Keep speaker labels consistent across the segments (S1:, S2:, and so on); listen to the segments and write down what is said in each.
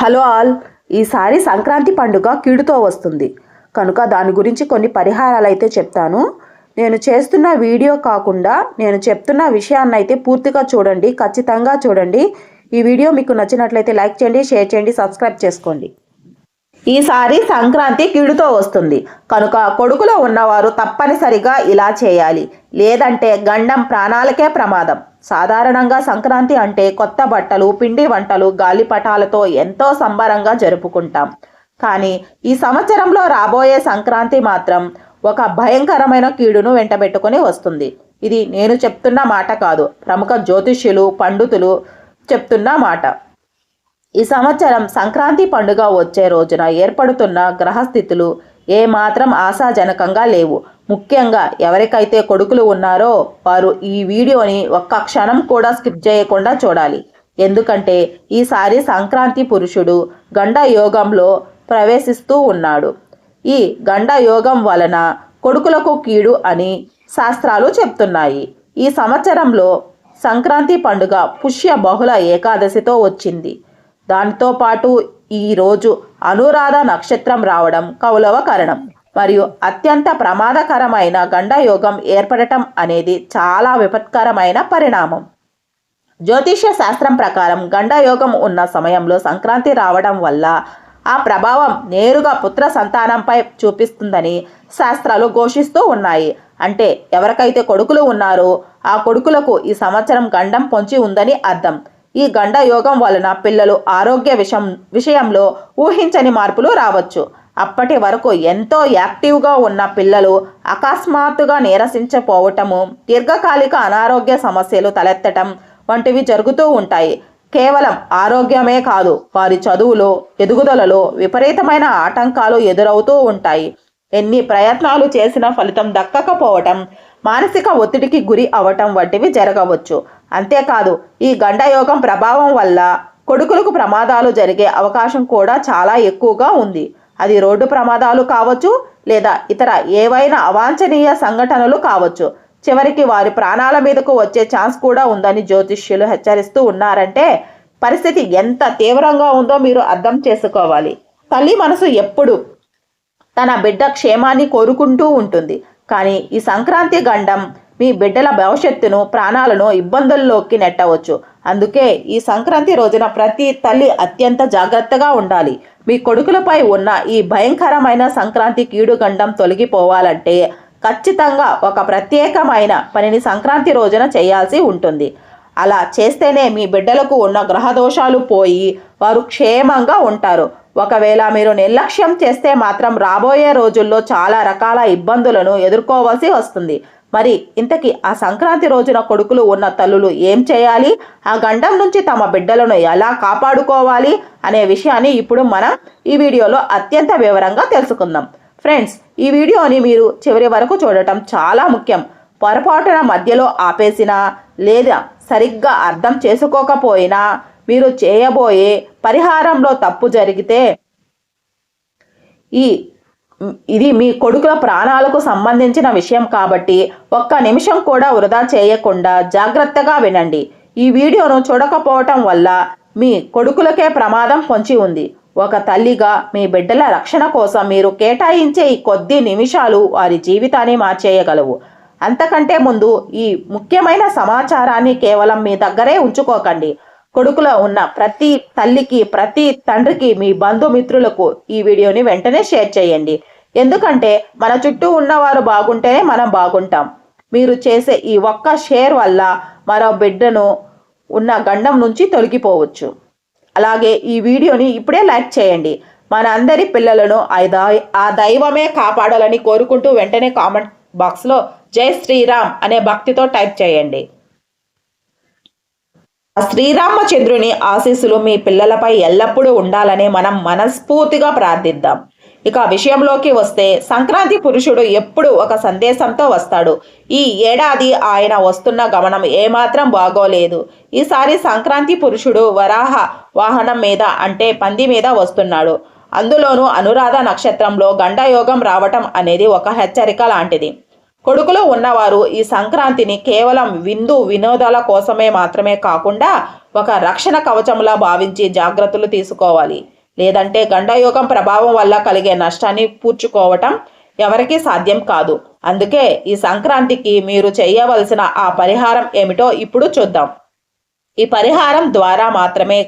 S1: Hello all. ఈసారి సంక్రాంతి పండుగ కీడుతో వస్తుంది. కనుక దాని గురించి కొన్ని పరిహారాలు అయితే చెప్తాను. నేను చేస్తున్న వీడియో కాకుండా నేను చెప్తున్న విషయాన్ని అయితే పూర్తిగా చూడండి ఖచ్చితంగా చూడండి. ఈ వీడియో మీకు నచ్చినట్లయితే లైక్ చేయండి షేర్ చేయండి సబ్స్క్రైబ్ చేసుకోండి. ఈసారి సంక్రాంతి కీడుతో వస్తుంది. కనుక కొడుకులో ఉన్నవారు తప్పనిసరిగా ఇలా చేయాలి. లేదంటే గండం ప్రాణాలకే ప్రమాదం. సాధారణంగా సంక్రాంతి అంటే కొత్త బట్టలు పిండి వంటలు గాలిపటాలతో ఎంతో సంబరంగా జరుపుకుంటాం. కానీ ఈ సంవత్సరంలో రాబోయే సంక్రాంతి మాత్రం ఒక భయంకరమైన కీడును వెంటబెట్టుకుని వస్తుంది. ఇది నేను చెప్తున్న మాట కాదు. ప్రముఖ జ్యోతిష్యులు పండితులు చెప్తున్న మాట. ఈ సంవత్సరం సంక్రాంతి పండుగ వచ్చే రోజున ఏర్పడుతున్న గ్రహస్థితులు ఏమాత్రం ఆశాజనకంగా లేవు. ముఖ్యంగా ఎవరికైతే కొడుకులు ఉన్నారో వారు ఈ వీడియోని ఒక్క క్షణం కూడా స్కిప్ చేయకుండా చూడాలి. ఎందుకంటే ఈసారి సంక్రాంతి పురుషుడు గండ యోగంలో ప్రవేశిస్తూ ఉన్నాడు. ఈ గండ యోగం వలన కొడుకులకు కీడు అని శాస్త్రాలు చెప్తున్నాయి. ఈ సంవత్సరంలో సంక్రాంతి పండుగ పుష్య బహుళ ఏకాదశితో వచ్చింది. దానితో పాటు ఈరోజు అనురాధ నక్షత్రం రావడం కౌలవ కరణం మరియు అత్యంత ప్రమాదకరమైన గండయోగం ఏర్పడటం అనేది చాలా విపత్కరమైన పరిణామం. జ్యోతిష్య శాస్త్రం ప్రకారం గండయోగం ఉన్న సమయంలో సంక్రాంతి రావడం వల్ల ఆ ప్రభావం నేరుగా పుత్ర సంతానంపై చూపిస్తుందని శాస్త్రాలు ఘోషిస్తూ ఉన్నాయి. అంటే ఎవరికైతే కొడుకులు ఉన్నారో ఆ కొడుకులకు ఈ సంవత్సరం గండం పొంచి ఉందని అర్థం. ఈ గండ యోగం వలన పిల్లలు ఆరోగ్య విషయం విషయంలో ఊహించని మార్పులు రావచ్చు. అప్పటి వరకు ఎంతో యాక్టివ్గా ఉన్న పిల్లలు అకస్మాత్తుగా నీరసించపోవటము దీర్ఘకాలిక అనారోగ్య సమస్యలు తలెత్తటం వంటివి జరుగుతూ ఉంటాయి. కేవలం ఆరోగ్యమే కాదు వారి చదువులో ఎదుగుదలలో విపరీతమైన ఆటంకాలు ఎదురవుతూ ఉంటాయి. ఎన్ని ప్రయత్నాలు చేసిన ఫలితం దక్కకపోవటం మానసిక ఒత్తిడికి గురి అవటం వంటివి జరగవచ్చు. అంతేకాదు ఈ గండయోగం ప్రభావం వల్ల కొడుకులకు ప్రమాదాలు జరిగే అవకాశం కూడా చాలా ఎక్కువగా ఉంది. అది రోడ్డు ప్రమాదాలు కావచ్చు లేదా ఇతర ఏవైనా అవాంఛనీయ సంఘటనలు కావచ్చు. చివరికి వారి ప్రాణాల మీదకు వచ్చే ఛాన్స్ కూడా ఉందని జ్యోతిష్యులు హెచ్చరిస్తూ ఉన్నారంటే పరిస్థితి ఎంత తీవ్రంగా ఉందో మీరు అర్థం చేసుకోవాలి. తల్లి మనసు ఎప్పుడు తన బిడ్డ క్షేమాన్ని కోరుకుంటూ ఉంటుంది. కానీ ఈ సంక్రాంతి గండం మీ బిడ్డల భవిష్యత్తును ప్రాణాలను ఇబ్బందుల్లోకి నెట్టవచ్చు. అందుకే ఈ సంక్రాంతి రోజున ప్రతి తల్లి అత్యంత జాగ్రత్తగా ఉండాలి. మీ కొడుకులపై ఉన్న ఈ భయంకరమైన సంక్రాంతి కీడుగండం తొలగిపోవాలంటే ఖచ్చితంగా ఒక ప్రత్యేకమైన పనిని సంక్రాంతి రోజున చేయాల్సి ఉంటుంది. అలా చేస్తేనే మీ బిడ్డలకు ఉన్న గ్రహదోషాలు పోయి వారు క్షేమంగా ఉంటారు. ఒకవేళ మీరు నిర్లక్ష్యం చేస్తే మాత్రం రాబోయే రోజుల్లో చాలా రకాల ఇబ్బందులను ఎదుర్కోవాల్సి వస్తుంది. మరి ఇంతకీ ఆ సంక్రాంతి రోజున కొడుకులు ఉన్న తల్లులు ఏం చేయాలి? ఆ గండం నుంచి తమ బిడ్డలను ఎలా కాపాడుకోవాలి? అనే విషయాన్ని ఇప్పుడు మనం ఈ వీడియోలో అత్యంత వివరంగా తెలుసుకుందాం. ఫ్రెండ్స్ ఈ వీడియోని మీరు చివరి వరకు చూడటం చాలా ముఖ్యం. పొరపాటున మధ్యలో ఆపేసినా లేదా సరిగ్గా అర్థం చేసుకోకపోయినా మీరు చేయబోయే పరిహారంలో తప్పు జరిగితే ఈ ఇది మీ కొడుకుల ప్రాణాలకు సంబంధించిన విషయం కాబట్టి ఒక్క నిమిషం కూడా వృధా చేయకుండా జాగ్రత్తగా వినండి. ఈ వీడియోను చూడకపోవటం వల్ల మీ కొడుకులకే ప్రమాదం పొంచి ఉంది. ఒక తల్లిగా మీ బిడ్డల రక్షణ కోసం మీరు కేటాయించే ఈ కొద్ది నిమిషాలు వారి జీవితాన్ని మార్చేయగలవు. అంతకంటే ముందు ఈ ముఖ్యమైన సమాచారాన్ని కేవలం మీ దగ్గరే ఉంచుకోకండి. కొడుకులో ఉన్న ప్రతి తల్లికి ప్రతి తండ్రికి మీ బంధుమిత్రులకు ఈ వీడియోని వెంటనే షేర్ చేయండి. ఎందుకంటే మన చుట్టూ ఉన్నవారు బాగుంటేనే మనం బాగుంటాం. మీరు చేసే ఈ ఒక్క షేర్ వల్ల మరో బిడ్డను ఉన్న గండం నుంచి తొలగిపోవచ్చు. అలాగే ఈ వీడియోని ఇప్పుడే లైక్ చేయండి. మన అందరి పిల్లలను ఆ దైవమే కాపాడాలని కోరుకుంటూ వెంటనే కామెంట్ బాక్స్లో జై శ్రీరామ్ అనే భక్తితో టైప్ చేయండి. శ్రీరామచంద్రుని ఆశీస్సులు మీ పిల్లలపై ఎల్లప్పుడూ ఉండాలని మనం మనస్ఫూర్తిగా ప్రార్థిద్దాం. ఇక విషయంలోకి వస్తే సంక్రాంతి పురుషుడు ఎప్పుడు ఒక సందేశంతో వస్తాడు. ఈ ఏడాది ఆయన వస్తున్న గమనం ఏమాత్రం బాగోలేదు. ఈసారి సంక్రాంతి పురుషుడు వరాహ వాహనం మీద అంటే పంది మీద వస్తున్నాడు. అందులోనూ అనురాధ నక్షత్రంలో గండయోగం రావటం అనేది ఒక హెచ్చరిక లాంటిది. కొడుకులో ఉన్నవారు ఈ సంక్రాంతిని కేవలం విందు వినోదాల కోసమే మాత్రమే కాకుండా ఒక రక్షణ కవచంలా భావించి జాగ్రత్తలు తీసుకోవాలి. లేదంటే గండయోగం ప్రభావం వల్ల కలిగే నష్టాన్ని పూడ్చుకోవటం ఎవరికీ సాధ్యం కాదు. అందుకే ఈ సంక్రాంతికి మీరు చేయవలసిన ఆ పరిహారం ఏమిటో ఇప్పుడు చూద్దాం. ఈ పరిహారం ద్వారా మాత్రమే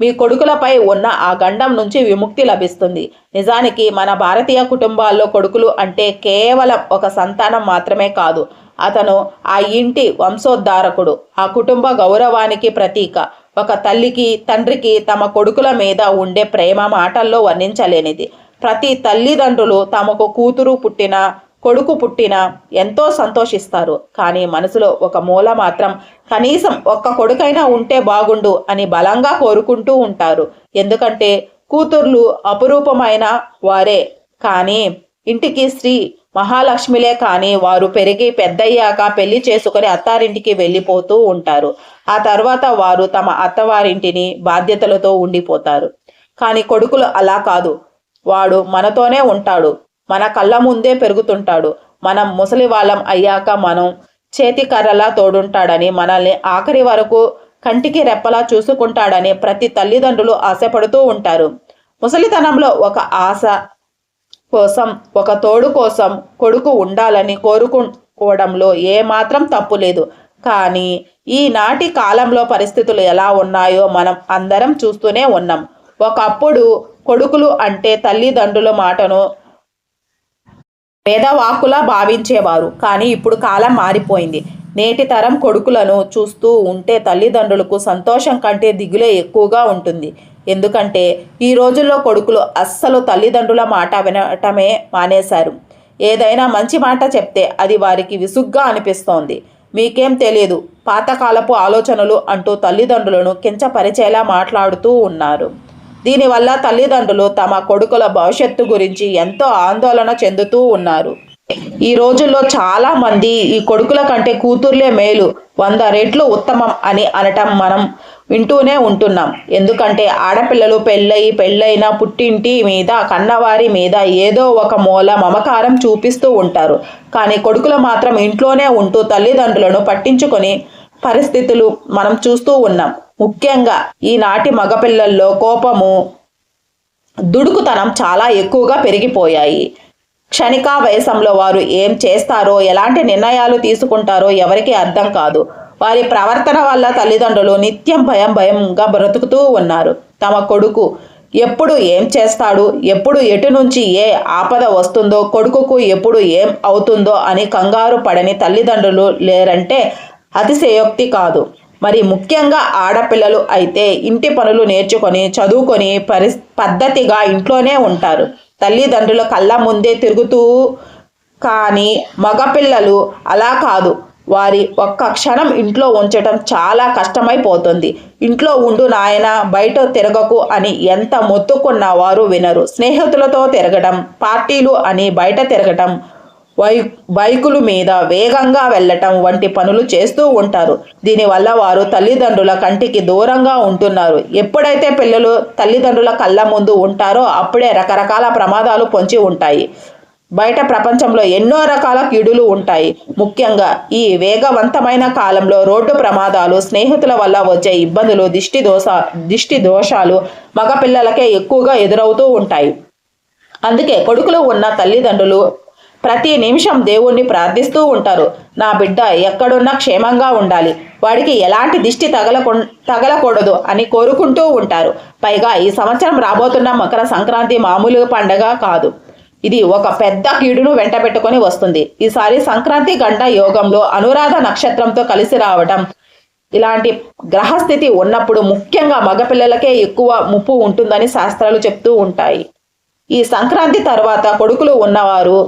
S1: మీ కొడుకులపై ఉన్న ఆ గండం నుంచి విముక్తి లభిస్తుంది. నిజానికి మన భారతీయ కుటుంబాల్లో కొడుకులు అంటే కేవలం ఒక సంతానం మాత్రమే కాదు. అతను ఆ ఇంటి వంశోద్ధారకుడు. ఆ కుటుంబ గౌరవానికి ప్రతీక. ఒక తల్లికి తండ్రికి తమ కొడుకుల మీద ఉండే ప్రేమ మాటల్లో వర్ణించలేనిది. ప్రతి తల్లిదండ్రులు తమకు కూతురు పుట్టిన కొడుకు పుట్టిన ఎంతో సంతోషిస్తారు. కానీ మనసులో ఒక మూల మాత్రం కనీసం ఒక్క కొడుకైనా ఉంటే బాగుండు అని బలంగా కోరుకుంటూ ఉంటారు. ఎందుకంటే కూతుర్లు అపురూపమైన వారే. కానీ ఇంటికి శ్రీ మహాలక్ష్మిలే కానీ వారు పెరిగి పెద్దయ్యాక పెళ్ళి చేసుకుని అత్తారింటికి వెళ్ళిపోతూ ఉంటారు. ఆ తర్వాత వారు తమ అత్తవారింటిని బాధ్యతలతో ఉండిపోతారు. కానీ కొడుకులు అలా కాదు. వాడు మనతోనే ఉంటాడు. మన కళ్ళ ముందే పెరుగుతుంటాడు. మనం ముసలి వాళ్ళం అయ్యాక మనం చేతి కర్రలా తోడుంటాడని మనల్ని ఆఖరి వరకు కంటికి రెప్పలా చూసుకుంటాడని ప్రతి తల్లిదండ్రులు ఆశపడుతూ ఉంటారు. ముసలితనంలో ఒక ఆశ కోసం ఒక తోడు కోసం కొడుకు ఉండాలని కోరుకోవడంలో ఏమాత్రం తప్పు లేదు. కానీ ఈనాటి కాలంలో పరిస్థితులు ఎలా ఉన్నాయో మనం అందరం చూస్తూనే ఉన్నాం. ఒకప్పుడు కొడుకులు అంటే తల్లిదండ్రుల మాటను వేదవాకులా భావించేవారు. కానీ ఇప్పుడు కాలం మారిపోయింది. నేటి తరం కొడుకులను చూస్తూ ఉంటే తల్లిదండ్రులకు సంతోషం కంటే దిగులే ఎక్కువగా ఉంటుంది. ఎందుకంటే ఈ రోజుల్లో కొడుకులు అస్సలు తల్లిదండ్రుల మాట వినటమే మానేశారు. ఏదైనా మంచి మాట చెప్తే అది వారికి విసుగ్గా అనిపిస్తోంది. మీకేం తెలియదు. పాతకాలపు ఆలోచనలు అంటూ తల్లిదండ్రులను కించపరిచేలా మాట్లాడుతూ ఉన్నారు. దీనివల్ల తల్లిదండ్రులు తమ కొడుకుల భవిష్యత్తు గురించి ఎంతో ఆందోళన చెందుతూ ఉన్నారు. ఈ రోజుల్లో చాలా మంది ఈ కొడుకుల కంటే కూతుర్లే మేలు వంద రెట్లు ఉత్తమం అని అనటం మనం వింటూనే ఉంటున్నాం. ఎందుకంటే ఆడపిల్లలు పెళ్ళయి పెళ్ళైన పుట్టింటి మీద కన్నవారి మీద ఏదో ఒక మూల మమకారం చూపిస్తూ ఉంటారు. కానీ కొడుకులు మాత్రం ఇంట్లోనే ఉంటూ తల్లిదండ్రులను పట్టించుకొని పరిస్థితులు మనం చూస్తూ ఉన్నాం. ముఖ్యంగా ఈనాటి మగపిల్లల్లో కోపము దుడుకుతనం చాలా ఎక్కువగా పెరిగిపోయాయి. క్షణికా వయసంలో వారు ఏం చేస్తారో ఎలాంటి నిర్ణయాలు తీసుకుంటారో ఎవరికి అర్థం కాదు. వారి ప్రవర్తన వల్ల తల్లిదండ్రులు నిత్యం భయం భయంగా బ్రతుకుతూ ఉన్నారు. తమ కొడుకు ఎప్పుడు ఏం చేస్తాడు ఎప్పుడు ఎటు నుంచి ఏ ఆపద వస్తుందో కొడుకుకు ఎప్పుడు ఏం అవుతుందో అని కంగారు పడని తల్లిదండ్రులు లేరంటే అతిశయోక్తి కాదు. మరి ముఖ్యంగా ఆడపిల్లలు అయితే ఇంటి పనులు నేర్చుకొని చదువుకొని పరి పద్ధతిగా ఇంట్లోనే ఉంటారు. తల్లిదండ్రుల కళ్ళ ముందే తిరుగుతూ కానీ మగపిల్లలు అలా కాదు. వారి ఒక్క క్షణం ఇంట్లో ఉంచటం చాలా కష్టమైపోతుంది. ఇంట్లో ఉండు నాయన బయట తిరగకు అని ఎంత మొత్తుకున్నా వారు వినరు. స్నేహితులతో తిరగడం పార్టీలు అని బయట తిరగటం వై బైకుల మీద వేగంగా వెళ్ళటం వంటి పనులు చేస్తూ ఉంటారు. దీనివల్ల వారు తల్లిదండ్రుల కంటికి దూరంగా ఉంటున్నారు. ఎప్పుడైతే పిల్లలు తల్లిదండ్రుల కళ్ళ ముందు ఉంటారో అప్పుడే రకరకాల ప్రమాదాలు పొంచి ఉంటాయి. బయట ప్రపంచంలో ఎన్నో రకాల కీడులు ఉంటాయి. ముఖ్యంగా ఈ వేగవంతమైన కాలంలో రోడ్డు ప్రమాదాలు స్నేహితుల వల్ల వచ్చే ఇబ్బందులు దిష్టి దోష దిష్టి దోషాలు మగపిల్లలకే ఎక్కువగా ఎదురవుతూ ఉంటాయి. అందుకే కొడుకులు ఉన్న తల్లిదండ్రులు ప్రతి నిమిషం దేవుణ్ణి ప్రార్థిస్తూ ఉంటారు. నా బిడ్డ ఎక్కడున్నా క్షేమంగా ఉండాలి. వాడికి ఎలాంటి దిష్టి తగలకు తగలకూడదు అని కోరుకుంటూ ఉంటారు. పైగా ఈ సంవత్సరం రాబోతున్న మకర సంక్రాంతి మామూలు పండగ కాదు. ఇది ఒక పెద్ద కీడును వెంటబెట్టుకొని వస్తుంది. ఈసారి సంక్రాంతి గంట యోగంలో అనురాధ నక్షత్రంతో కలిసి రావడం ఇలాంటి గ్రహస్థితి ఉన్నప్పుడు ముఖ్యంగా మగపిల్లలకే ఎక్కువ ముప్పు ఉంటుందని శాస్త్రాలు చెప్తూ ఉంటాయి. ఈ సంక్రాంతి తర్వాత కొడుకులు ఉన్నవారు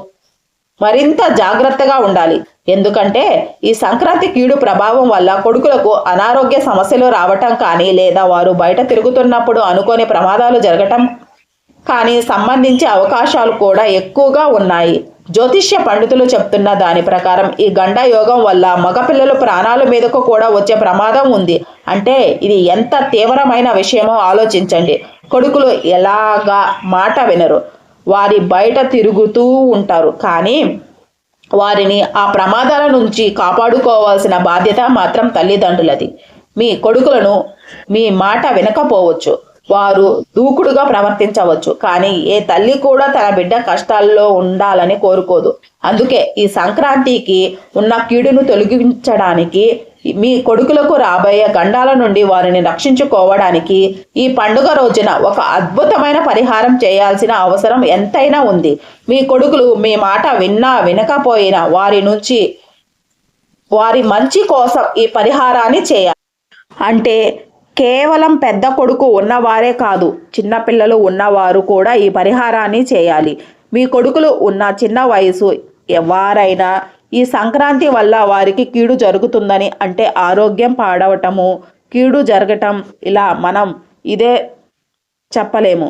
S1: మరింత జాగ్రత్తగా ఉండాలి. ఎందుకంటే ఈ సంక్రాంతి కీడు ప్రభావం వల్ల కొడుకులకు అనారోగ్య సమస్యలు రావటం కానీ లేదా వారు బయట తిరుగుతున్నప్పుడు అనుకోని ప్రమాదాలు జరగటం కానీ సంబంధించే అవకాశాలు కూడా ఎక్కువగా ఉన్నాయి. జ్యోతిష్య పండితులు చెప్తున్న దాని ప్రకారం ఈ గండ యోగం వల్ల మగపిల్లలు ప్రాణాల మీదకు కూడా వచ్చే ప్రమాదం ఉంది. అంటే ఇది ఎంత తీవ్రమైన విషయమో ఆలోచించండి. కొడుకులు ఎలాగా మాట వినరు. వారి బయట తిరుగుతూ ఉంటారు. కానీ వారిని ఆ ప్రమాదాల నుంచి కాపాడుకోవాల్సిన బాధ్యత మాత్రం తల్లిదండ్రులది. మీ కొడుకులను మీ మాట వినకపోవచ్చు. వారు దూకుడుగా ప్రవర్తించవచ్చు. కానీ ఏ తల్లి కూడా తన బిడ్డ కష్టాల్లో ఉండాలని కోరుకోదు. అందుకే ఈ సంక్రాంతికి ఉన్న కీడును తొలగించడానికి మీ కొడుకులకు రాబోయే గండాల నుండి వారిని రక్షించుకోవడానికి ఈ పండుగ రోజున ఒక అద్భుతమైన పరిహారం చేయాల్సిన అవసరం ఎంతైనా ఉంది. మీ కొడుకులు మీ మాట విన్నా వినకపోయినా వారి నుంచి వారి మంచి కోసం ఈ పరిహారాన్ని చేయాలి. అంటే కేవలం పెద్ద కొడుకు ఉన్నవారే కాదు చిన్నపిల్లలు ఉన్నవారు కూడా ఈ పరిహారాన్ని చేయాలి. మీ కొడుకులు ఉన్న చిన్న వయసు ఎవరైనా ఈ సంక్రాంతి వల్ల వారికి కీడు జరుగుతుందని అంటే ఆరోగ్యం పాడవటము కీడు జరగటం ఇలా మనం ఇదే చెప్పలేము.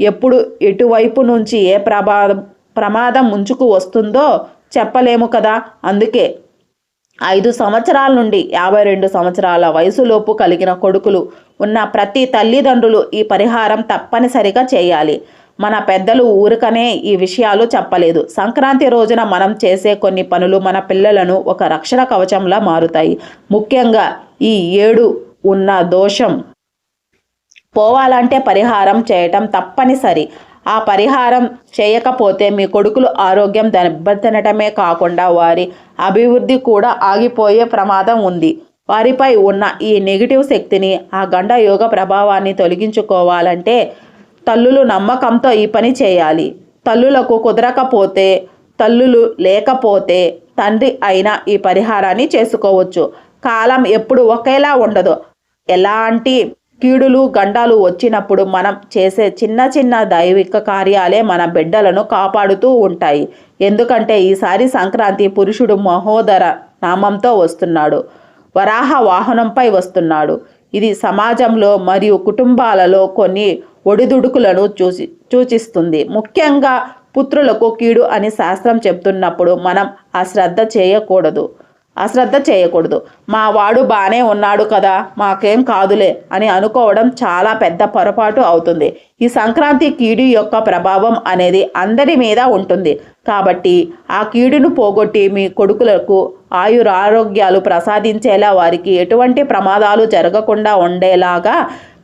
S1: ఎప్పుడు ఎటువైపు నుంచి ఏ ప్రమాదం ప్రమాదం ముంచుకు వస్తుందో చెప్పలేము కదా. అందుకే ఐదు సంవత్సరాల నుండి యాభై రెండు సంవత్సరాల వయసులోపు కలిగిన కొడుకులు ఉన్న ప్రతి తల్లిదండ్రులు ఈ పరిహారం తప్పనిసరిగా చేయాలి. మన పెద్దలు ఊరికనే ఈ విషయాలు చెప్పలేదు. సంక్రాంతి రోజున మనం చేసే కొన్ని పనులు మన పిల్లలను ఒక రక్షణ కవచంలా మారుతాయి. ముఖ్యంగా ఈ ఏడు ఉన్న దోషం. పోవాలంటే పరిహారం చేయటం తప్పనిసరి. ఆ పరిహారం చేయకపోతే మీ కొడుకులు ఆరోగ్యం దెబ్బతినటమే కాకుండా వారి అభివృద్ధి కూడా ఆగిపోయే ప్రమాదం ఉంది. వారిపై ఉన్న ఈ నెగిటివ్ శక్తిని ఆ గండ యోగ ప్రభావాన్ని తొలగించుకోవాలంటే తల్లులు నమ్మకంతో ఈ పని చేయాలి. తల్లులకు కుదరకపోతే తల్లులు లేకపోతే తండ్రి అయినా ఈ పరిహారాన్ని చేసుకోవచ్చు. కాలం ఎప్పుడు ఒకేలా ఉండదు. ఎలాంటి కీడులు గండాలు వచ్చినప్పుడు మనం చేసే చిన్న చిన్న దైవిక కార్యాలే మన బిడ్డలను కాపాడుతూ ఉంటాయి. ఎందుకంటే ఈసారి సంక్రాంతి పురుషుడు మహోదర నామంతో వస్తున్నాడు. వరాహ వాహనంపై వస్తున్నాడు. ఇది సమాజంలో మరియు కుటుంబాలలో కొన్ని ఒడిదుడుకులను చూసి సూచిస్తుంది. ముఖ్యంగా పుత్రులకు కీడు అని శాస్త్రం చెప్తున్నప్పుడు మనం అశ్రద్ధ చేయకూడదు. అశ్రద్ధ చేయకూడదు. మా వాడు బాగానే ఉన్నాడు కదా మాకేం కాదులే అని అనుకోవడం చాలా పెద్ద పొరపాటు అవుతుంది. ఈ సంక్రాంతి కీడు యొక్క ప్రభావం అనేది అందరి మీద ఉంటుంది. కాబట్టి ఆ కీడును పోగొట్టి మీ కొడుకులకు ఆయురారోగ్యాలు ప్రసాదించేలా వారికి ఎటువంటి ప్రమాదాలు జరగకుండా ఉండేలాగా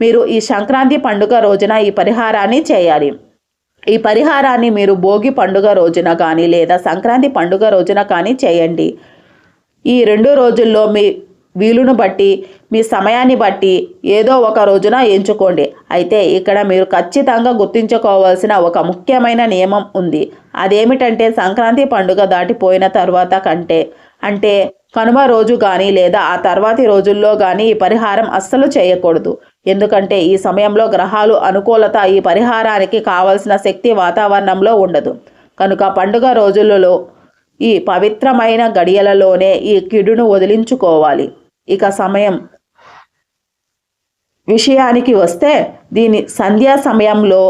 S1: మీరు ఈ సంక్రాంతి పండుగ రోజున ఈ పరిహారాన్ని చేయాలి. ఈ పరిహారాన్ని మీరు భోగి పండుగ రోజున కానీ లేదా సంక్రాంతి పండుగ రోజున కానీ చేయండి. ఈ రెండు రోజుల్లో మీ వీలును బట్టి మీ సమయాన్ని బట్టి ఏదో ఒక రోజున ఎంచుకోండి. అయితే ఇక్కడ మీరు ఖచ్చితంగా గుర్తుంచుకోవాల్సిన ఒక ముఖ్యమైన నియమం ఉంది. అదేమిటంటే సంక్రాంతి పండుగ దాటిపోయిన తర్వాత కంటే అంటే కనుమ రోజు కానీ లేదా ఆ తర్వాతి రోజుల్లో కానీ ఈ పరిహారం అస్సలు చేయకూడదు. ఎందుకంటే ఈ సమయంలో గ్రహాలు అనుకూలత ఈ పరిహారానికి కావలసిన శక్తి వాతావరణంలో ఉండదు. కనుక పండుగ రోజులలో ఈ పవిత్రమైన గడియలలోనే ఈ కిడును వదిలించుకోవాలి. ఇక సమయం విషయానికి వస్తే దీని సంధ్యా సమయంలో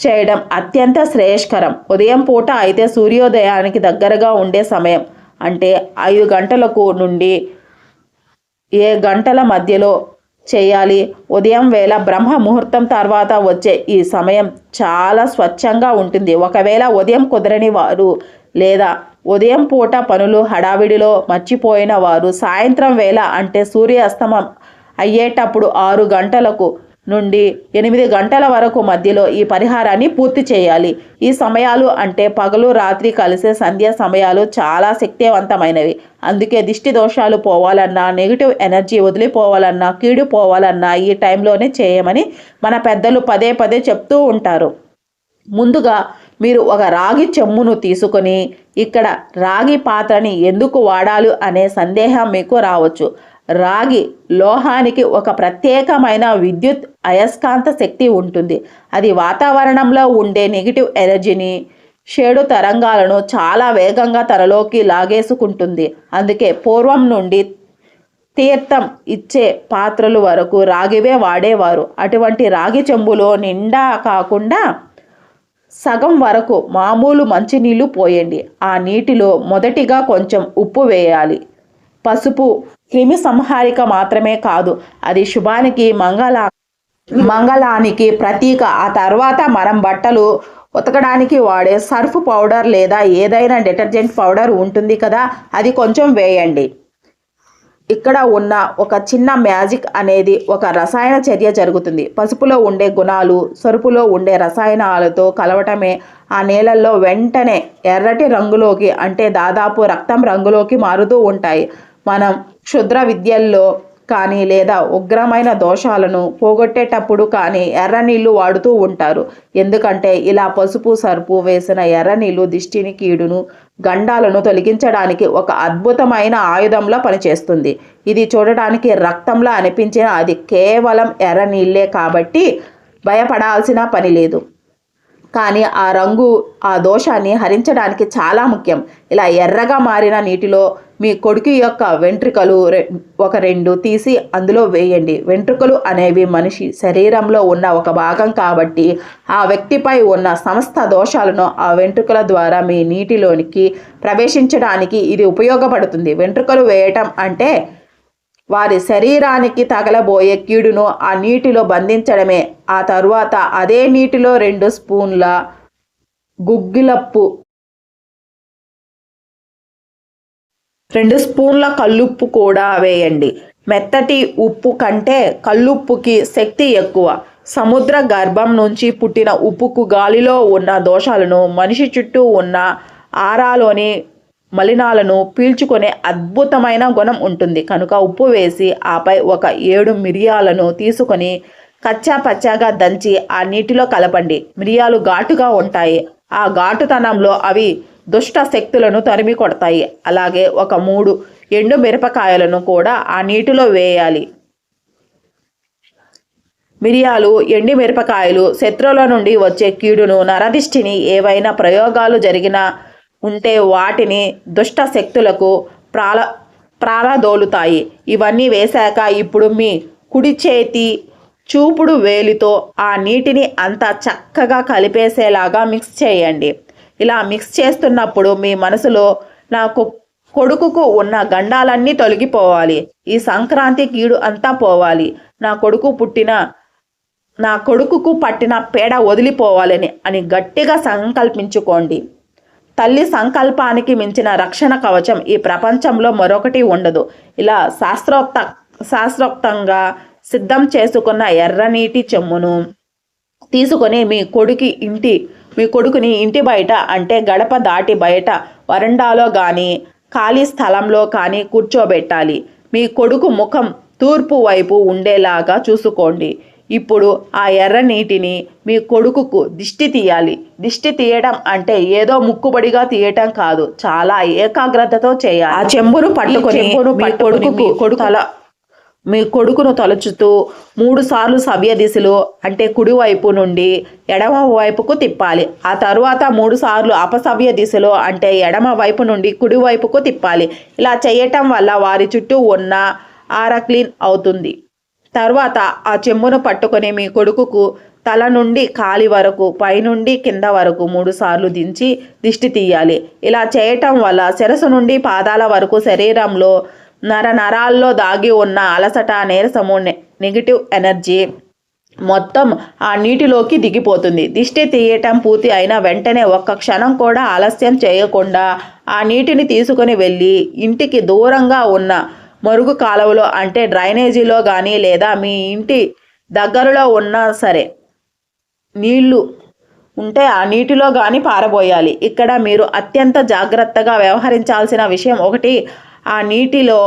S1: చేయడం అత్యంత శ్రేయస్కరం. ఉదయం పూట అయితే సూర్యోదయానికి దగ్గరగా ఉండే సమయం. అంటే ఐదు గంటలకు నుండి ఏ గంటల మధ్యలో చేయాలి? ఉదయం వేళ బ్రహ్మ ముహూర్తం తర్వాత వచ్చే ఈ సమయం చాలా స్వచ్ఛంగా ఉంటుంది. ఒకవేళ ఉదయం కుదరని వారు లేదా ఉదయం పూట పనులు హడావిడిలో మర్చిపోయిన వారు సాయంత్రం వేళ అంటే సూర్యాస్తమం అయ్యేటప్పుడు ఆరు గంటలకు నుండి ఎనిమిది గంటల వరకు మధ్యలో ఈ పరిహారాన్ని పూర్తి చేయాలి. ఈ సమయాలు అంటే పగలు రాత్రి కలిసే సంధ్య సమయాలు చాలా శక్తివంతమైనవి. అందుకే దిష్టి దోషాలు పోవాలన్నా నెగిటివ్ ఎనర్జీ వదిలిపోవాలన్నా కీడు పోవాలన్నా ఈ టైంలోనే చేయమని మన పెద్దలు పదే పదే చెప్తూ ఉంటారు. ముందుగా మీరు ఒక రాగి చెమ్మును తీసుకొని ఇక్కడ రాగి పాత్రని ఎందుకు వాడాలి అనే సందేహం మీకు రావచ్చు. రాగి లోహానికి ఒక ప్రత్యేకమైన విద్యుత్ అయస్కాంత శక్తి ఉంటుంది. అది వాతావరణంలో ఉండే నెగిటివ్ ఎనర్జీని షేడు తరంగాలను చాలా వేగంగా తనలోకి లాగేసుకుంటుంది. అందుకే పూర్వం నుండి తీర్థం ఇచ్చే పాత్రలు వరకు రాగివే వాడేవారు. అటువంటి రాగి చెంబులో నిండా కాకుండా సగం వరకు మామూలు మంచినీళ్ళు పోయండి. ఆ నీటిలో మొదటిగా కొంచెం ఉప్పు వేయాలి. పసుపు క్రిమి సంహారిక మాత్రమే కాదు అది శుభానికి మంగళ మంగళానికి ప్రతీక. ఆ తర్వాత మనం బట్టలు ఉతకడానికి వాడే సర్ఫ్ పౌడర్ లేదా ఏదైనా డిటర్జెంట్ పౌడర్ ఉంటుంది కదా అది కొంచెం వేయండి. ఇక్కడ ఉన్న ఒక చిన్న మ్యాజిక్ అనేది ఒక రసాయన చర్య జరుగుతుంది. పసుపులో ఉండే గుణాలు సరుపులో ఉండే రసాయనాలతో కలవటమే ఆ నీళ్ళల్లో వెంటనే ఎర్రటి రంగులోకి అంటే దాదాపు రక్తం రంగులోకి మారుతూ ఉంటాయి. మనం క్షుద్ర విద్యల్లో కానీ లేదా ఉగ్రమైన దోషాలను పోగొట్టేటప్పుడు కానీ ఎర్ర నీళ్ళు వాడుతూ ఉంటారు. ఎందుకంటే ఇలా పసుపు సరుపు వేసిన ఎర్ర నీళ్ళు దిష్టిని కీడును గండాలను తొలగించడానికి ఒక అద్భుతమైన ఆయుధంలా పనిచేస్తుంది. ఇది చూడడానికి రక్తంలా అనిపించిన అది కేవలం ఎర్ర నీళ్ళే కాబట్టి భయపడాల్సిన పని లేదు. కానీ ఆ రంగు ఆ దోషాన్ని హరించడానికి చాలా ముఖ్యం. ఇలా ఎర్రగా మారిన నీటిలో మీ కొడుకు యొక్క వెంట్రుకలు రె- ఒక రెండు తీసి అందులో వేయండి. వెంట్రుకలు అనేవి మనిషి శరీరంలో ఉన్న ఒక భాగం కాబట్టి ఆ వ్యక్తిపై ఉన్న సమస్త దోషాలను ఆ వెంట్రుకల ద్వారా మీ నీటిలోనికి ప్రవేశించడానికి ఇది ఉపయోగపడుతుంది. వెంట్రుకలు వేయటం అంటే వారి శరీరానికి తగలబోయే కీడును ఆ నీటిలో బంధించడమే. ఆ తరువాత అదే నీటిలో రెండు స్పూన్ల గుగ్గిలప్పు రెండు స్పూన్ల కల్లుప్పు కూడా వేయండి. మెత్తటి ఉప్పు కంటే కల్లుప్పుకి శక్తి ఎక్కువ. సముద్ర గర్భం నుంచి పుట్టిన ఉప్పుకు గాలిలో ఉన్న దోషాలను మనిషి చుట్టూ ఉన్న ఆరాలోని మలినాలను పీల్చుకునే అద్భుతమైన గుణం ఉంటుంది. కనుక ఉప్పు వేసి ఆపై ఒక ఏడు మిరియాలను తీసుకొని కచ్చా పచ్చాగా దంచి ఆ నీటిలో కలపండి. మిరియాలు ఘాటుగా ఉంటాయి. ఆ ఘాటుతనంలో అవి దుష్ట శక్తులను తరిమి కొడతాయి. అలాగే ఒక మూడు ఎండు మిరపకాయలను కూడా ఆ నీటిలో వేయాలి. మిరియాలు ఎండి మిరపకాయలు శత్రువుల నుండి వచ్చే కీడును నరదిష్టిని ఏవైనా ప్రయోగాలు జరిగినా ఉంటే వాటిని దుష్ట శక్తులకు ప్రాల ప్రాలదోలుతాయి. ఇవన్నీ వేశాక ఇప్పుడు మీ కుడి చేతి చూపుడు వేలితో ఆ నీటిని అంతా చక్కగా కలిపేసేలాగా మిక్స్ చేయండి. ఇలా మిక్స్ చేస్తున్నప్పుడు మీ మనసులో నాకు కొడుకుకు ఉన్న గండాలన్నీ తొలగిపోవాలి. ఈ సంక్రాంతి కీడు అంతా పోవాలి. నా కొడుకు పుట్టిన నా కొడుకుకు పట్టిన పేడ వదిలిపోవాలని అని గట్టిగా సంకల్పించుకోండి. తల్లి సంకల్పానికి మించిన రక్షణ కవచం ఈ ప్రపంచంలో మరొకటి ఉండదు. ఇలా శాస్త్రోక్త శాస్త్రోక్తంగా సిద్ధం చేసుకున్న ఎర్రనీటి చెమ్మును తీసుకొని మీ కొడుకి ఇంటి మీ కొడుకుని ఇంటి బయట అంటే గడప దాటి బయట వరండాలో కానీ ఖాళీ స్థలంలో కానీ కూర్చోబెట్టాలి. మీ కొడుకు ముఖం తూర్పు వైపు ఉండేలాగా చూసుకోండి. ఇప్పుడు ఆ ఎర్ర నీటిని మీ కొడుకుకు దిష్టి తీయాలి. దిష్టి తీయడం అంటే ఏదో ముక్కుబడిగా తీయటం కాదు. చాలా ఏకాగ్రతతో చేయాలి. ఆ చెంబును పట్టుకొని మీ కొడుకుకు కొడుకు తల మీ కొడుకును తలుచుతూ మూడు సార్లు సవ్య దిశలో అంటే కుడివైపు నుండి ఎడమ వైపుకు తిప్పాలి. ఆ తరువాత మూడుసార్లు అపసవ్య దిశలో అంటే ఎడమ వైపు నుండి కుడివైపుకు తిప్పాలి. ఇలా చేయటం వల్ల వారి చుట్టూ ఉన్న ఆర క్లీన్ అవుతుంది. తర్వాత ఆ చెంబును పట్టుకొని మీ కొడుకుకు తల నుండి కాలి వరకు పైనుండి కింద వరకు మూడు సార్లు దించి దిష్టి తీయాలి. ఇలా చేయటం వల్ల శిరసు నుండి పాదాల వరకు శరీరంలో నర నరాల్లో దాగి ఉన్న అలసట నీరసము నెగిటివ్ ఎనర్జీ మొత్తం ఆ నీటిలోకి దిగిపోతుంది. దిష్టి తీయటం పూర్తి అయిన వెంటనే ఒక్క క్షణం కూడా ఆలస్యం చేయకుండా ఆ నీటిని తీసుకొని వెళ్ళి ఇంటికి దూరంగా ఉన్న మరుగు కాలువలో అంటే డ్రైనేజీలో కానీ లేదా మీ ఇంటి దగ్గరలో ఉన్నా సరే నీళ్ళు ఉంటే ఆ నీటిలో కానీ పారబోయాలి. ఇక్కడ మీరు అత్యంత జాగ్రత్తగా వ్యవహరించాల్సిన విషయం ఒకటి ఆ నీటిలో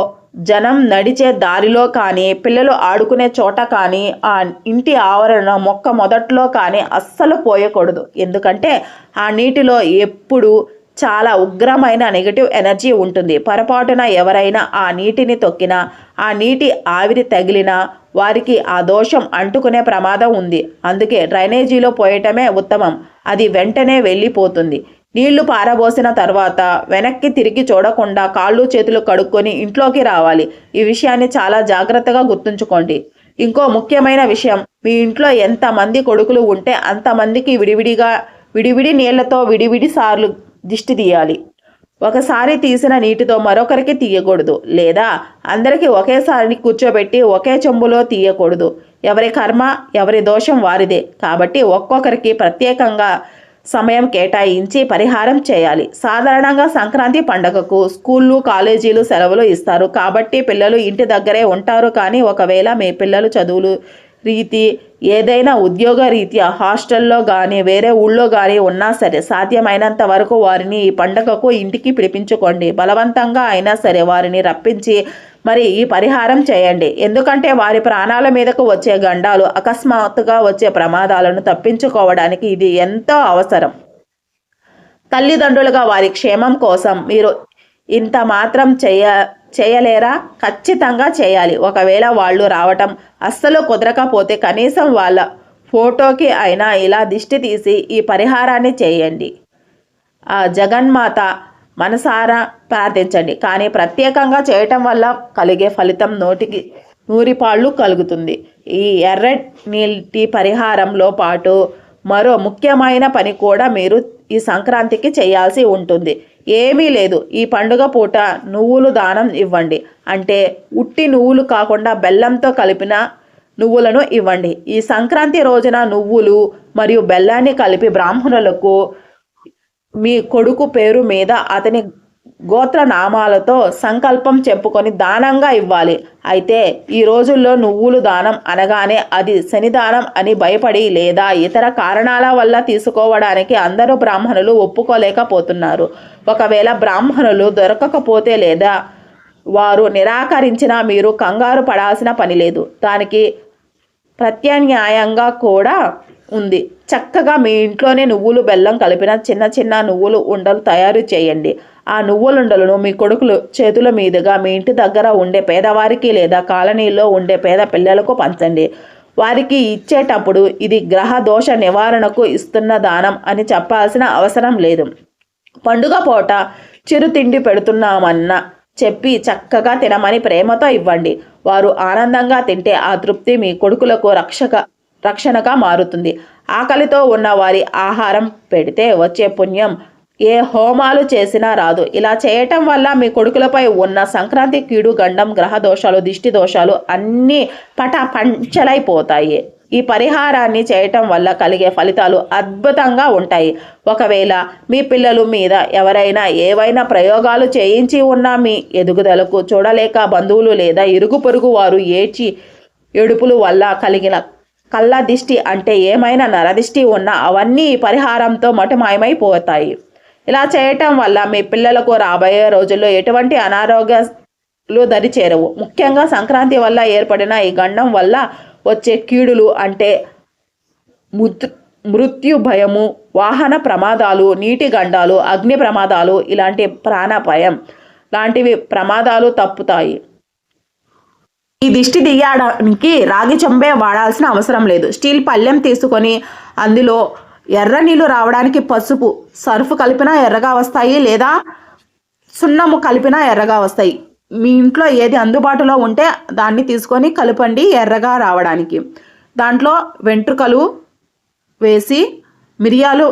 S1: జనం నడిచే దారిలో కానీ పిల్లలు ఆడుకునే చోట కానీ ఆ ఇంటి ఆవరణ మొక్క మొదట్లో కానీ అస్సలు పోయకూడదు. ఎందుకంటే ఆ నీటిలో ఎప్పుడు చాలా ఉగ్రమైన నెగటివ్ ఎనర్జీ ఉంటుంది. పొరపాటున ఎవరైనా ఆ నీటిని తొక్కినా ఆ నీటి ఆవిరి తగిలినా వారికి ఆ దోషం అంటుకునే ప్రమాదం ఉంది. అందుకే డ్రైనేజీలో పోయటమే ఉత్తమం. అది వెంటనే వెళ్ళిపోతుంది. నీళ్ళు పారబోసిన తర్వాత వెనక్కి తిరిగి చూడకుండా కాళ్ళు చేతులు కడుక్కొని ఇంట్లోకి రావాలి. ఈ విషయాన్ని చాలా జాగ్రత్తగా గుర్తుంచుకోండి. ఇంకో ముఖ్యమైన విషయం మీ ఇంట్లో ఎంతమంది కొడుకులు ఉంటే అంతమందికి విడివిడిగా విడివిడి నీళ్ళతో విడివిడి సార్లు దిష్టి తీయాలి. ఒకసారి తీసిన నీటితో మరొకరికి తీయకూడదు. లేదా అందరికీ ఒకేసారి కూర్చోబెట్టి ఒకే చెంబులో తీయకూడదు. ఎవరి కర్మ ఎవరి దోషం వారిదే. కాబట్టి ఒక్కొక్కరికి ప్రత్యేకంగా సమయం కేటాయించి పరిహారం చేయాలి. సాధారణంగా సంక్రాంతి పండగకు స్కూళ్ళు కాలేజీలు సెలవులు ఇస్తారు. కాబట్టి పిల్లలు ఇంటి దగ్గరే ఉంటారు. కానీ ఒకవేళ మీ పిల్లలు చదువులు రీతి ఏదైనా ఉద్యోగ రీత్యా హాస్టల్లో కానీ వేరే ఊళ్ళో కానీ ఉన్నా సరే సాధ్యమైనంత వరకు వారిని ఈ పండగకు ఇంటికి పిలిపించుకోండి. బలవంతంగా అయినా సరే వారిని రప్పించి మరి ఈ పరిహారం చేయండి. ఎందుకంటే వారి ప్రాణాల మీదకు వచ్చే గండాలు అకస్మాత్తుగా వచ్చే ప్రమాదాలను తప్పించుకోవడానికి ఇది ఎంతో అవసరం. తల్లిదండ్రులుగా వారి క్షేమం కోసం మీరు ఇంత మాత్రం చేయ చేయలేరా? ఖచ్చితంగా చేయాలి. ఒకవేళ వాళ్ళు రావటం అస్సలు కుదరకపోతే కనీసం వాళ్ళ ఫోటోకి అయినా ఇలా దిష్టి తీసి ఈ పరిహారాన్ని చేయండి. ఆ జగన్మాత మనసారా ప్రార్థించండి. కానీ ప్రత్యేకంగా చేయటం వల్ల కలిగే ఫలితం నోటికి నూరిపాళ్ళు కలుగుతుంది. ఈ ఎర్ర నీటి పరిహారంలో పాటు మరో ముఖ్యమైన పని కూడా మీరు ఈ సంక్రాంతికి చేయాల్సి ఉంటుంది. ఏమీ లేదు. ఈ పండుగ పూట నువ్వులు దానం ఇవ్వండి. అంటే ఉట్టి నువ్వులు కాకుండా బెల్లంతో కలిపిన నువ్వులను ఇవ్వండి. ఈ సంక్రాంతి రోజున నువ్వులు మరియు బెల్లాన్ని కలిపి బ్రాహ్మణులకు మీ కొడుకు పేరు మీద అతని గోత్ర నామాలతో సంకల్పం చెప్పుకొని దానంగా ఇవ్వాలి. అయితే ఈ రోజుల్లో నువ్వులు దానం అనగానే అది శనిదానం అని భయపడి లేదా ఇతర కారణాల వల్ల తీసుకోవడానికి అందరూ బ్రాహ్మణులు ఒప్పుకోలేకపోతున్నారు. ఒకవేళ బ్రాహ్మణులు దొరకకపోతే లేదా వారు నిరాకరించినా మీరు కంగారు పడాల్సిన పని లేదు. దానికి ప్రత్యామ్నాయంగా కూడా ఉంది. చక్కగా మీ ఇంట్లోనే నువ్వులు బెల్లం కలిపిన చిన్న చిన్న నువ్వులు ఉండలు తయారు చేయండి. ఆ నువ్వులుండలను మీ కొడుకులు చేతుల మీదుగా మీ ఇంటి దగ్గర ఉండే పేదవారికి లేదా కాలనీలో ఉండే పేద పిల్లలకు పంచండి. వారికి ఇచ్చేటప్పుడు ఇది గ్రహ దోష నివారణకు ఇస్తున్న దానం అని చెప్పాల్సిన అవసరం లేదు. పండుగ పూట చిరు తిండి పెడుతున్నామన్న చెప్పి చక్కగా తినమని ప్రేమతో ఇవ్వండి. వారు ఆనందంగా తింటే ఆ తృప్తి మీ కొడుకులకు రక్షక రక్షణగా మారుతుంది. ఆకలితో ఉన్న వారి ఆహారం పెడితే వచ్చే పుణ్యం. ఏ హోమాలు చేసినా రాదు. ఇలా చేయటం వల్ల మీ కొడుకులపై ఉన్న సంక్రాంతి కీడు గండం గ్రహ దోషాలు దిష్టి దోషాలు అన్నీ పట పంచలైపోతాయి ఈ పరిహారాన్ని చేయటం వల్ల కలిగే ఫలితాలు అద్భుతంగా ఉంటాయి. ఒకవేళ మీ పిల్లలు మీద ఎవరైనా ఏవైనా ప్రయోగాలు చేయించి ఉన్నా మీ ఎదుగుదలకు చూడలేక బంధువులు లేదా ఇరుగు పొరుగు వారు ఏడ్చి ఏడుపులు వల్ల కలిగిన కళ్ళ దిష్టి అంటే ఏమైనా నరదిష్టి ఉన్నా అవన్నీ పరిహారంతో మటుమాయమైపోతాయి. ఇలా చేయటం వల్ల మీ పిల్లలకు రాబోయే రోజుల్లో ఎటువంటి అనారోగ్యాలు దరి చేరవు ముఖ్యంగా సంక్రాంతి వల్ల ఏర్పడిన ఈ గండం వల్ల వచ్చే కీడులు అంటే మృత్యు భయము వాహన ప్రమాదాలు నీటి గండాలు అగ్ని ప్రమాదాలు ఇలాంటి ప్రాణాపాయం లాంటివి ప్రమాదాలు తప్పుతాయి. ఈ దిష్టి తీయడానికి రాగి చెంబే వాడాల్సిన అవసరం లేదు. స్టీల్ పళ్ళెం తీసుకొని అందులో ఎర్ర నీళ్ళు రావడానికి పసుపు సర్ఫ్ కలిపినా ఎర్రగా వస్తాయి లేదా సున్నము కలిపినా ఎర్రగా వస్తాయి. మీ ఇంట్లో ఏది అందుబాటులో ఉంటే దాన్ని తీసుకొని కలపండి ఎర్రగా రావడానికి. దాంట్లో వెంట్రుకలు వేసి మిరియాలు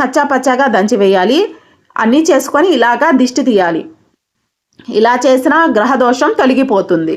S1: కచ్చా పచ్చాగా దంచి వేయాలి. అన్నీ చేసుకొని ఇలాగా దిష్టి తీయాలి. ఇలా చేసిన గ్రహదోషం తొలగిపోతుంది.